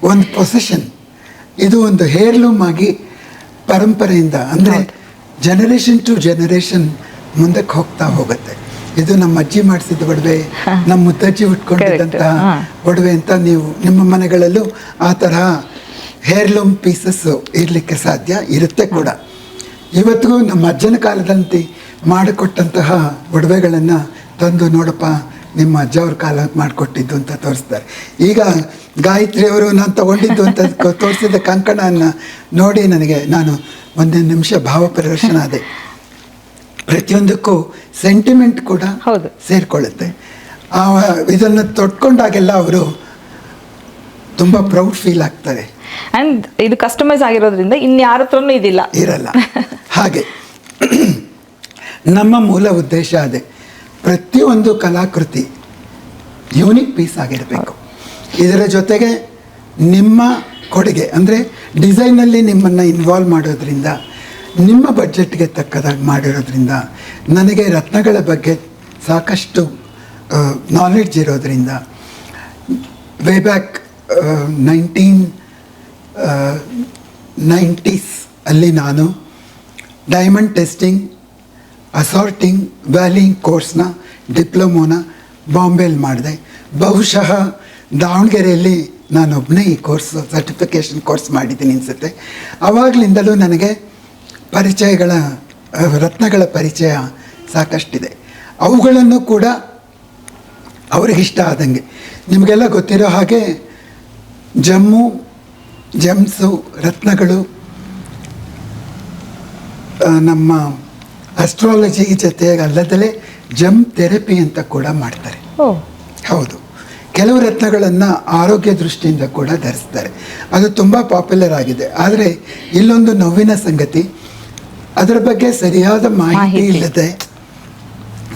ಒಂದು ಪೊಸೆಷನ್ ಇದು ಒಂದು ಹೇರ್ಲೂಮ್ ಆಗಿ ಪರಂಪರೆಯಿಂದ ಅಂದರೆ ಜನರೇಷನ್ ಟು ಜನರೇಷನ್ ಮುಂದಕ್ಕೆ ಹೋಗ್ತಾ ಹೋಗುತ್ತೆ. ಇದು ನಮ್ಮ ಅಜ್ಜಿ ಮಾಡಿಸಿದ ಒಡವೆ ನಮ್ಮ ಮುತ್ತಜ್ಜಿ ಉಟ್ಕೊಂಡಿದ್ದಂತಹ. ಒಡವೆ ಅಂತ ನೀವು ನಿಮ್ಮ ಮನೆಗಳಲ್ಲೂ ಆ ತರಹ ಹೇರ್ಲೂಮ್ ಪೀಸಸ್ಸು ಇರಲಿಕ್ಕೆ ಸಾಧ್ಯ ಇರುತ್ತೆ ಕೂಡ. ಇವತ್ತಿಗೂ ನಮ್ಮ ಅಜ್ಜನ ಕಾಲದಂತೆ ಮಾಡಿಕೊಟ್ಟಂತಹ ಒಡವೆಗಳನ್ನು ತಂದು ನೋಡಪ್ಪ ನಿಮ್ಮ ಅಜ್ಜ ಅವ್ರ ಕಾಲ ಮಾಡಿಕೊಟ್ಟಿದ್ದು ಅಂತ ತೋರಿಸ್ತಾರೆ. ಈಗ ಗಾಯತ್ರಿ ಅವರು ನಾನು ತಗೊಂಡಿದ್ದು ಅಂತ ತೋರಿಸಿದ ಕಂಕಣವನ್ನು ನೋಡಿ ನನಗೆ ನಾನು ಒಂದೇ ನಿಮಿಷ ಭಾವ ಪ್ರದರ್ಶನ ಅದೇ ಪ್ರತಿಯೊಂದಕ್ಕೂ ಸೆಂಟಿಮೆಂಟ್ ಕೂಡ. ಸೇರಿಕೊಳ್ಳುತ್ತೆ. ಆ ಇದನ್ನು ತೊಟ್ಕೊಂಡಾಗೆಲ್ಲ ಅವರು ತುಂಬ ಪ್ರೌಡ್ ಫೀಲ್ ಆಗ್ತಾರೆ. ಅಂಡ್ ಇದು ಕಸ್ಟಮೈಸ್ ಆಗಿರೋದ್ರಿಂದ ಇನ್ಯಾರ ಹತ್ರನೂ ಇದಿಲ್ಲ. ಇರಲ್ಲ. ಹಾಗೆ. ನಮ್ಮ ಮೂಲ ಉದ್ದೇಶ ಅದೇ. ಪ್ರತಿಯೊಂದು ಕಲಾಕೃತಿ ಯೂನಿಕ್ ಪೀಸ್ ಆಗಿರಬೇಕು. ಇದರ ಜೊತೆಗೆ ನಿಮ್ಮ ಕೊಡುಗೆ, ಅಂದರೆ ಡಿಸೈನಲ್ಲಿ ನಿಮ್ಮನ್ನು ಇನ್ವಾಲ್ವ್ ಮಾಡೋದ್ರಿಂದ, ನಿಮ್ಮ ಬಡ್ಜೆಟ್ಗೆ ತಕ್ಕದಾಗಿ ಮಾಡಿರೋದ್ರಿಂದ, ನನಗೆ ರತ್ನಗಳ ಬಗ್ಗೆ ಸಾಕಷ್ಟು ನಾಲೆಡ್ಜ್ ಇರೋದ್ರಿಂದ ವೇ ಬ್ಯಾಕ್ ನೈನ್ಟೀನ್ ನೈಂಟೀಸ್ ಅಲ್ಲಿ ನಾನು ಡೈಮಂಡ್ ಟೆಸ್ಟಿಂಗ್ ಅಸಾರ್ಟಿಂಗ್ ವ್ಯಾಲಿಂಗ್ ಕೋರ್ಸ್ನ ಡಿಪ್ಲೊಮೋನ ಬಾಂಬೆಯಲ್ಲಿ ಮಾಡಿದೆ. ಬಹುಶಃ ದಾವಣಗೆರೆಯಲ್ಲಿ ನಾನೊಬ್ಬನೇ ಈ ಕೋರ್ಸ್ ಸರ್ಟಿಫಿಕೇಷನ್ ಕೋರ್ಸ್ ಮಾಡಿದ್ದೀನಿ ಅನಿಸುತ್ತೆ. ಆವಾಗಲಿಂದಲೂ ನನಗೆ ಪರಿಚಯಗಳ ರತ್ನಗಳ ಪರಿಚಯ ಸಾಕಷ್ಟಿದೆ. ಅವುಗಳನ್ನು ಕೂಡ ಅವ್ರಿಗಿಷ್ಟ ಆದಂಗೆ. ನಿಮಗೆಲ್ಲ ಗೊತ್ತಿರೋ ಹಾಗೆ ಜಮ್ಮು, ಜಮ್ಸು ರತ್ನಗಳು ನಮ್ಮ ಅಸ್ಟ್ರಾಲಜಿ ಜೊತೆ ಅಲ್ಲದಲೇ ಜಮ್ ಥೆರಪಿ ಅಂತ ಕೂಡ ಮಾಡ್ತಾರೆ. ಹೌದು. ಕೆಲವು ರತ್ನಗಳನ್ನು ಆರೋಗ್ಯ ದೃಷ್ಟಿಯಿಂದ ಕೂಡ ಧರಿಸ್ತಾರೆ. ಅದು ತುಂಬ ಪಾಪ್ಯುಲರ್ ಆಗಿದೆ. ಆದರೆ ಇಲ್ಲೊಂದು ನೋವಿನ ಸಂಗತಿ ಅದರ ಬಗ್ಗೆ ಸರಿಯಾದ ಮಾಹಿತಿ ಮಾಹಿತಿ. ಇಲ್ಲದೆ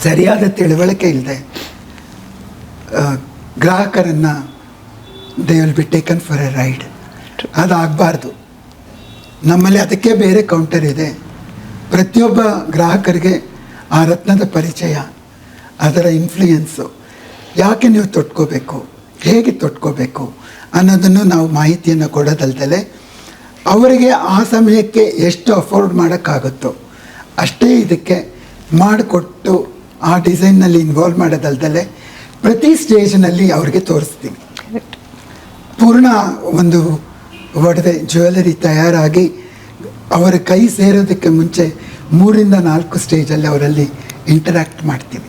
ಸರಿಯಾದ ತಿಳುವಳಿಕೆ ಇಲ್ಲದೆ ಗ್ರಾಹಕರನ್ನು they will be taken for a ride ಅದಾಗಬಾರ್ದು. ನಮ್ಮಲ್ಲಿ ಅದಕ್ಕೆ ಬೇರೆ ಕೌಂಟರ್ ಇದೆ. ಪ್ರತಿಯೊಬ್ಬ ಗ್ರಾಹಕರಿಗೆ ಆ ರತ್ನದ ಪರಿಚಯ ಅದರ ಇನ್ಫ್ಲೂಯೆನ್ಸು ಯಾಕೆ ನೀವು ತೊಟ್ಕೋಬೇಕು ಹೇಗೆ ತೊಟ್ಕೋಬೇಕು ಅನ್ನೋದನ್ನು ನಾವು ಮಾಹಿತಿಯನ್ನು ಕೊಡೋದಲ್ದಲೆ ಅವರಿಗೆ ಆ ಸಮಯಕ್ಕೆ ಎಷ್ಟು ಅಫೋರ್ಡ್ ಮಾಡೋಕ್ಕಾಗುತ್ತೋ ಅಷ್ಟೇ ಇದಕ್ಕೆ ಮಾಡಿಕೊಟ್ಟು ಆ ಡಿಸೈನ್ನಲ್ಲಿ ಇನ್ವಾಲ್ವ್ ಮಾಡೋದಲ್ದಲೆ ಪ್ರತಿ ಸ್ಟೇಜ್ನಲ್ಲಿ ಅವ್ರಿಗೆ ತೋರಿಸ್ತೀನಿ ಪೂರ್ಣ ಒಂದು ಒಡವೆ ಜ್ಯುವೆಲರಿ ತಯಾರಾಗಿ ಅವರ ಕೈ ಸೇರೋದಕ್ಕೆ ಮುಂಚೆ ಮೂರಿಂದ ನಾಲ್ಕು ಸ್ಟೇಜಲ್ಲಿ ಅವರಲ್ಲಿ ಇಂಟರಾಕ್ಟ್ ಮಾಡ್ತೀವಿ.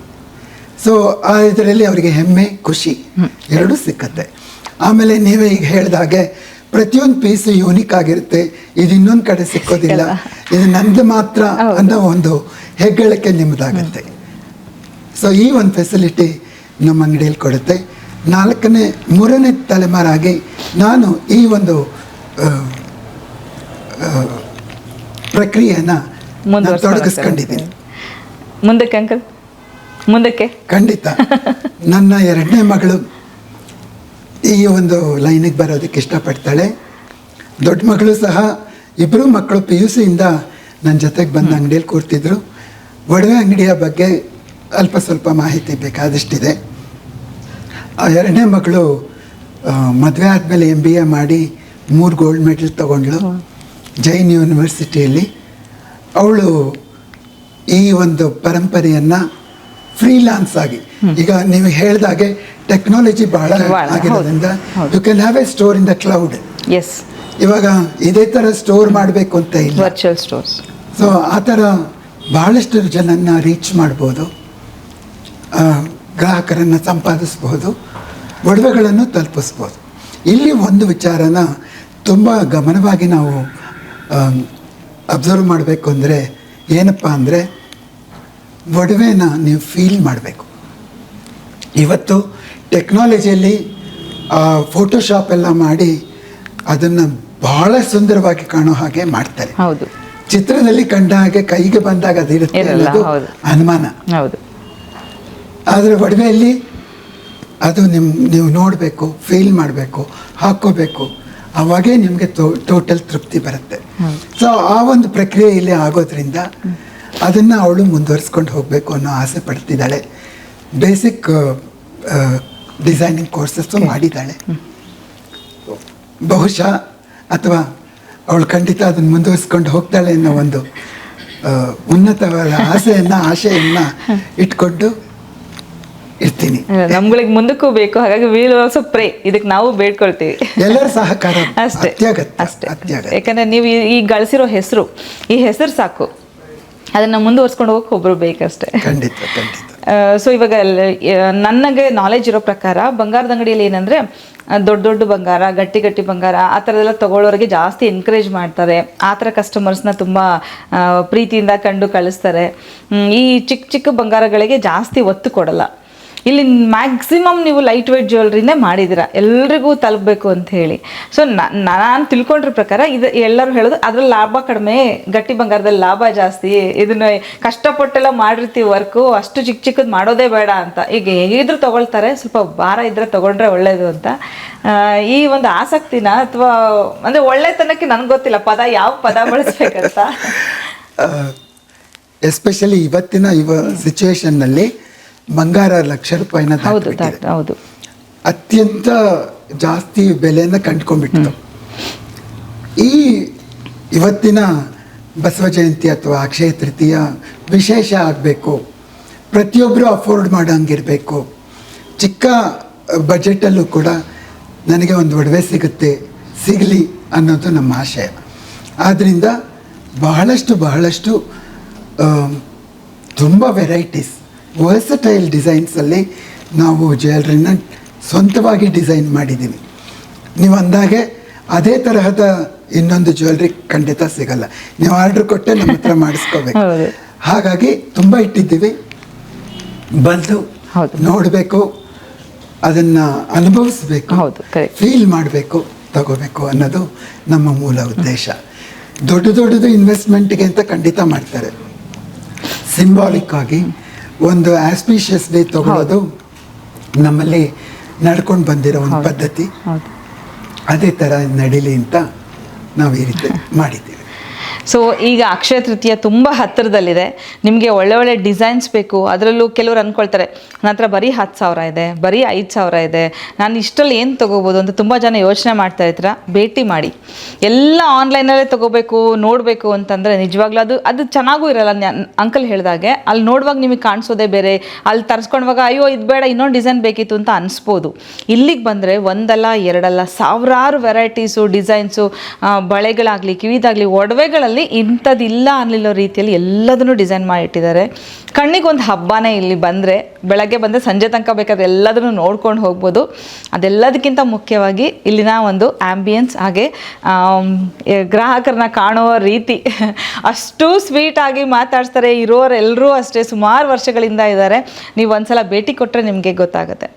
ಸೊ ಆ ಇದರಲ್ಲಿ ಅವರಿಗೆ ಹೆಮ್ಮೆ ಖುಷಿ ಎರಡೂ ಸಿಕ್ಕತ್ತೆ. ಆಮೇಲೆ ನೀವೇ ಈಗ ಹೇಳಿದಾಗೆ ಪ್ರತಿಯೊಂದು ಪೀಸು ಯೂನಿಕ್ ಆಗಿರುತ್ತೆ. ಇದು ಇನ್ನೊಂದು ಕಡೆ ಸಿಕ್ಕೋದಿಲ್ಲ. ಇದು ನಂದು ಮಾತ್ರ. ಅನ್ನೋ ಒಂದು ಹೆಗ್ಗಳಿಕೆ ನಿಮ್ಮದಾಗತ್ತೆ. ಸೊ ಈ ಒಂದು ಫೆಸಿಲಿಟಿ ನಮ್ಮ ಅಂಗಡಿಯಲ್ಲಿ ಕೊಡುತ್ತೆ. ನಾಲ್ಕನೇ ಮೂರನೇ ತಲೆಮಾರಾಗಿ ನಾನು ಈ ಒಂದು ಪ್ರಕ್ರಿಯೆನ ತೊಡಗಿಸ್ಕೊಂಡಿದ್ದೀನಿ. ಮುಂದಕ್ಕೆ ಅಂಕಲ್? ಮುಂದಕ್ಕೆ? ಖಂಡಿತ. ನನ್ನ ಎರಡನೇ ಮಗಳು ಈ ಒಂದು ಲೈನಿಗೆ ಬರೋದಕ್ಕೆ ಇಷ್ಟಪಡ್ತಾಳೆ. ದೊಡ್ಡ ಮಗಳು ಸಹ ಇಬ್ಬರು ಮಕ್ಕಳು ಪಿ ಯು ಸಿಯಿಂದ ನನ್ನ ಜೊತೆಗೆ ಬಂದು ಅಂಗಡಿಯಲ್ಲಿ ಕೂರ್ತಿದ್ರು. ಒಡವೆ ಅಂಗಡಿಯ ಬಗ್ಗೆ ಅಲ್ಪ ಸ್ವಲ್ಪ ಮಾಹಿತಿ ಬೇಕಾದಷ್ಟಿದೆ. ಆ ಎರಡನೇ ಮಗಳು ಮದುವೆ ಆದಮೇಲೆ ಎಂ ಬಿ ಎ ಮಾಡಿ ಮೂರು ಗೋಲ್ಡ್ ಮೆಡಲ್ ತಗೊಂಡ್ಳು. ಜೈನ್ ಯೂನಿವರ್ಸಿಟಿಯಲ್ಲಿ ಅವಳು ಈ ಒಂದು ಪರಂಪರೆಯನ್ನು ಫ್ರೀಲಾನ್ಸ್ ಆಗಿ. ಈಗ ನೀವು ಹೇಳಿದಾಗೆ ಟೆಕ್ನಾಲಜಿ ಬಹಳ ಆಗಿರೋದ್ರಿಂದ you can have a store in the cloud S ಇವಾಗ ಇದೇ ಥರ ಸ್ಟೋರ್ ಮಾಡಬೇಕು ಅಂತ ಇಲ್ಲ. ವರ್ಚುವಲ್ ಸ್ಟೋರ್ಸ್ ಸೊ ಆ ಥರ ಭಾಳಷ್ಟು ಜನನ್ನ ರೀಚ್ ಮಾಡ್ಬೋದು. ಗ್ರಾಹಕರನ್ನು ಸಂಪಾದಿಸ್ಬೋದು. ಒಡವೆಗಳನ್ನು ತಲುಪಿಸ್ಬೋದು. ಇಲ್ಲಿ ಒಂದು ವಿಚಾರನ ತುಂಬ ಗಮನವಾಗಿ ನಾವು ಅಬ್ಸರ್ವ್ ಮಾಡಬೇಕು ಅಂದರೆ ಏನಪ್ಪ ಅಂದರೆ ಒಡವೆನ ನೀವು ಫೀಲ್ ಮಾಡಬೇಕು. ಇವತ್ತು ಟೆಕ್ನಾಲಜಿಯಲ್ಲಿ ಫೋಟೋಶಾಪ್ ಎಲ್ಲ ಮಾಡಿ ಅದನ್ನು ಬಹಳ ಸುಂದರವಾಗಿ ಕಾಣೋ ಹಾಗೆ ಮಾಡ್ತಾರೆ. ಹೌದು. ಚಿತ್ರದಲ್ಲಿ ಕಂಡ ಹಾಗೆ ಕೈಗೆ ಬಂದಾಗ ಅದಿರುತ್ತೆ ಇರುತ್ತೆ ಅನ್ನೋದು. ಅನುಮಾನ. ಹೌದು. ಆದರೆ ಒಡವೆಯಲ್ಲಿ ಅದು ನಿಮ್ಮ ನೀವು ನೋಡಬೇಕು ಫೀಲ್ ಮಾಡಬೇಕು ಹಾಕ್ಕೋಬೇಕು. ಅವಾಗೇ ನಿಮಗೆ ಟೋಟಲ್ ತೃಪ್ತಿ ಬರುತ್ತೆ. ಸೊ ಆ ಒಂದು ಪ್ರಕ್ರಿಯೆಯಲ್ಲಿ ಆಗೋದ್ರಿಂದ ಅದನ್ನು ಅವಳು ಮುಂದುವರಿಸ್ಕೊಂಡು ಹೋಗಬೇಕು ಅನ್ನೋ ಆಸೆ ಪಡ್ತಿದ್ದಾಳೆ. ಬೇಸಿಕ್ ಡಿಸೈನಿಂಗ್ ಕೋರ್ಸಸ್ಸು ಮಾಡಿದ್ದಾಳೆ. ಬಹುಶಃ ಅಥವಾ ಅವಳು ಖಂಡಿತ ಅದನ್ನು ಮುಂದುವರಿಸ್ಕೊಂಡು ಹೋಗ್ತಾಳೆ ಅನ್ನೋ ಒಂದು ಉನ್ನತವಾದ ಆಸೆಯನ್ನು ಆಶೆಯನ್ನು ಇಟ್ಕೊಂಡು ಇರ್ತೀನಿ ನಮ್ಗಳಿಗೆ ಮುಂದಕ್ಕೂ ಬೇಕು. ಹಾಗಾಗಿ ವೀಲ್ ಆಲ್ಸೋ ಪ್ರೇ ಇದಕ್ಕೆ ನಾವು ಬೇಡ್ಕೊಳ್ತೀವಿ. ಎಲ್ಲರ ಸಹಕಾರ ಅಷ್ಟೇ. ಅಷ್ಟೇ. ಯಾಕಂದ್ರೆ ನೀವು ಈ- ಗಳಿಸಿರೋ ಹೆಸರು ಈ ಹೆಸರು ಸಾಕು. ಅದನ್ನ ಮುಂದುವರ್ಸ್ಕೊಂಡು ಹೋಗಕ್ಕೆ ಒಬ್ರು ಬೇಕಷ್ಟೇ. ಖಂಡಿತ ಖಂಡಿತ. ಸೊ ಇವಾಗ ನನಗೆ ನಾಲೆಜ್ ಇರೋ ಪ್ರಕಾರ ಬಂಗಾರದ ಅಂಗಡಿಯಲ್ಲಿ ಏನಂದ್ರೆ ದೊಡ್ಡ ದೊಡ್ಡ ಬಂಗಾರ ಗಟ್ಟಿ ಗಟ್ಟಿ ಬಂಗಾರ ಆ ಥರದೆಲ್ಲ ತಗೊಳ್ಳೋರಿಗೆ ಜಾಸ್ತಿ ಎನ್ಕರೇಜ್ ಮಾಡ್ತಾರೆ. ಆ ಥರ ಕಸ್ಟಮರ್ಸ್ನ ತುಂಬ ಪ್ರೀತಿಯಿಂದ ಕಂಡು ಕಳಿಸ್ತಾರೆ. ಈ ಚಿಕ್ಕ ಚಿಕ್ಕ ಬಂಗಾರಗಳಿಗೆ ಜಾಸ್ತಿ ಒತ್ತು ಕೊಡಲ್ಲ. ಇಲ್ಲಿ ಮ್ಯಾಕ್ಸಿಮಮ್ ನೀವು ಲೈಟ್ ವೇಟ್ ಜ್ಯುವೆಲ್ರಿನೇ ಮಾಡಿದ್ದೀರಾ. ಎಲ್ರಿಗೂ ತಲುಪಬೇಕು ಅಂತ ಹೇಳಿ. ಸೊ ನಾನು ತಿಳ್ಕೊಂಡಿರೋ ಪ್ರಕಾರ ಇದು ಎಲ್ಲರೂ ಹೇಳೋದು, ಅದ್ರಲ್ಲಿ ಲಾಭ ಕಡಿಮೆ, ಗಟ್ಟಿ ಬಂಗಾರದಲ್ಲಿ ಲಾಭ ಜಾಸ್ತಿ, ಇದನ್ನ ಕಷ್ಟಪಟ್ಟೆಲ್ಲ ಮಾಡಿರ್ತೀವಿ ವರ್ಕು ಅಷ್ಟು ಚಿಕ್ಕ ಚಿಕ್ಕದು ಮಾಡೋದೇ ಬೇಡ ಅಂತ. ಈಗ ಹೇಗಿದ್ರು ತೊಗೊಳ್ತಾರೆ, ಸ್ವಲ್ಪ ಭಾರ ಇದ್ರೆ ತೊಗೊಂಡ್ರೆ ಒಳ್ಳೇದು ಅಂತ. ಈ ಒಂದು ಆಸಕ್ತಿನ ಅಥವಾ, ಅಂದರೆ ಒಳ್ಳೆತನಕ್ಕೆ ನನಗೆ ಗೊತ್ತಿಲ್ಲ, ಪದ ಯಾವ ಪದ ಬಳಸ್ಬೇಕಂತ. ಎಸ್ಪೆಷಲಿ ಇವತ್ತಿನ ಇವ ಸಿಚುವೇಶನ್ನಲ್ಲಿ ಬಂಗಾರ ಲಕ್ಷ ರೂಪಾಯಿನ ಹೌದು ಅತ್ಯಂತ ಜಾಸ್ತಿ ಬೆಲೆಯನ್ನು ಕಂಡುಕೊಂಡ್ಬಿಟ್ಟು ಈ ಇವತ್ತಿನ ಬಸವ ಜಯಂತಿ ಅಥವಾ ಅಕ್ಷಯ ತೃತೀಯ ವಿಶೇಷ ಆಗಬೇಕು. ಪ್ರತಿಯೊಬ್ಬರು ಅಫೋರ್ಡ್ ಮಾಡೋಂಗಿರಬೇಕು. ಚಿಕ್ಕ ಬಜೆಟಲ್ಲೂ ಕೂಡ ನನಗೆ ಒಂದು ಒಡವೆ ಸಿಗುತ್ತೆ ಸಿಗಲಿ ಅನ್ನೋದು ನಮ್ಮ ಆಶಯ. ಆದ್ದರಿಂದ ಬಹಳಷ್ಟು ಬಹಳಷ್ಟು ತುಂಬ ವೆರೈಟೀಸ್ ವರ್ಸಟೈಲ್ ಡಿಸೈನ್ಸಲ್ಲಿ ನಾವು ಜ್ಯುವೆಲ್ರಿನ ಸ್ವಂತವಾಗಿ ಡಿಸೈನ್ ಮಾಡಿದ್ದೀವಿ ನೀವು ಅಂದಾಗೆ ಅದೇ ತರಹದ ಇನ್ನೊಂದು ಜ್ಯುವೆಲ್ರಿ ಖಂಡಿತ ಸಿಗಲ್ಲ ನೀವು ಆರ್ಡ್ರ್ ಕೊಟ್ಟೆ ನಮ್ಮ ಹತ್ರ ಮಾಡಿಸ್ಕೋಬೇಕು. ಹಾಗಾಗಿ ತುಂಬ ಇಟ್ಟಿದ್ದೀವಿ ಬಂದು. ನೋಡಬೇಕು ಅದನ್ನು ಅನುಭವಿಸ್ಬೇಕು. ಫೀಲ್ ಮಾಡಬೇಕು ತಗೋಬೇಕು ಅನ್ನೋದು ನಮ್ಮ ಮೂಲ ಉದ್ದೇಶ ದೊಡ್ಡ ದೊಡ್ಡದು ಇನ್ವೆಸ್ಟ್ಮೆಂಟ್ಗೆ ಅಂತ ಖಂಡಿತ ಮಾಡ್ತಾರೆ ಸಿಂಬಾಲಿಕ್ ಆಗಿ ಒಂದು ಆಸ್ಪಿಷಿಯಸ್ ಡೇ ತಗೊಳ್ಳೋದು ನಮ್ಮಲ್ಲಿ ನಡ್ಕೊಂಡು ಬಂದಿರೋ ಒಂದು ಪದ್ಧತಿ. ಅದೇ ಥರ ನಡೀಲಿ ಅಂತ ನಾವು ಈ ರೀತಿ ಸೊ ಈಗ ಅಕ್ಷಯ ತೃತೀಯ ತುಂಬ ಹತ್ತಿರದಲ್ಲಿದೆ. ನಿಮಗೆ ಒಳ್ಳೆ ಒಳ್ಳೆ ಡಿಸೈನ್ಸ್ ಬೇಕು. ಅದರಲ್ಲೂ ಕೆಲವರು ಅಂದ್ಕೊಳ್ತಾರೆ ನನ್ನ ಹತ್ರ ಬರೀ ಹತ್ತು ಸಾವಿರ ಇದೆ, ಬರೀ ಐದು ಸಾವಿರ ಇದೆ. ನಾನು ಇಷ್ಟರಲ್ಲಿ ಏನು ತೊಗೋಬೋದು? ಅಂತ ತುಂಬ ಜನ ಯೋಚನೆ ಮಾಡ್ತಾ ಇರ್ತೀರ. ಭೇಟಿ ಮಾಡಿ. ಎಲ್ಲ ಆನ್ಲೈನಲ್ಲೇ ತೊಗೋಬೇಕು, ನೋಡಬೇಕು ಅಂತಂದರೆ ನಿಜವಾಗ್ಲೂ ಅದು ಅದು ಚೆನ್ನಾಗೂ ಇರಲ್ಲ. ಅಂಕಲ್ ಹೇಳಿದಾಗೆ ಅಲ್ಲಿ ನೋಡುವಾಗ ನಿಮಗೆ ಕಾಣಿಸೋದೇ ಬೇರೆ. ಅಲ್ಲಿ ತರಿಸ್ಕೊಂಡಾಗ ಅಯ್ಯೋ, ಇದು ಬೇಡ, ಇನ್ನೊಂದು ಡಿಸೈನ್ ಬೇಕಿತ್ತು ಅಂತ ಅನಿಸ್ಬೋದು. ಇಲ್ಲಿಗೆ ಬಂದರೆ ಒಂದಲ್ಲ, ಎರಡಲ್ಲ, ಸಾವಿರಾರು ವೆರೈಟೀಸು ಡಿಸೈನ್ಸು ಬಳೆಗಳಾಗಲಿ, ಕಿವಿದಾಗಲಿ, ಒಡವೆಗಳಲ್ಲಿ ಇಂಥದ್ದಿಲ್ಲ ಅನ್ನಲಿಲ್ಲೋ ರೀತಿಯಲ್ಲಿ ಎಲ್ಲದನ್ನು ಡಿಸೈನ್ ಮಾಡಿಟ್ಟಿದ್ದಾರೆ. ಕಣ್ಣಿಗೆ ಒಂದು ಹಬ್ಬನೇ ಇಲ್ಲಿ ಬಂದರೆ, ಬೆಳಗ್ಗೆ ಬಂದರೆ ಸಂಜೆ ತನಕ ಬೇಕಾದ್ರೆ ಎಲ್ಲದನ್ನು ನೋಡ್ಕೊಂಡು ಹೋಗ್ಬೋದು. ಅದೆಲ್ಲದಕ್ಕಿಂತ ಮುಖ್ಯವಾಗಿ ಇಲ್ಲಿನ ಒಂದು ಆ್ಯಂಬಿಯನ್ಸ್ ಹಾಗೆ ಗ್ರಾಹಕರನ್ನ ಕಾಣುವ ರೀತಿ. ಅಷ್ಟು ಸ್ವೀಟಾಗಿ ಮಾತಾಡ್ತಾರೆ ಇರೋರೆಲ್ಲರೂ ಅಷ್ಟೇ ಸುಮಾರು ವರ್ಷಗಳಿಂದ ಇದ್ದಾರೆ. ನೀವು ಒಂದ್ಸಲ ಭೇಟಿ ಕೊಟ್ಟರೆ ನಿಮಗೆ ಗೊತ್ತಾಗುತ್ತೆ.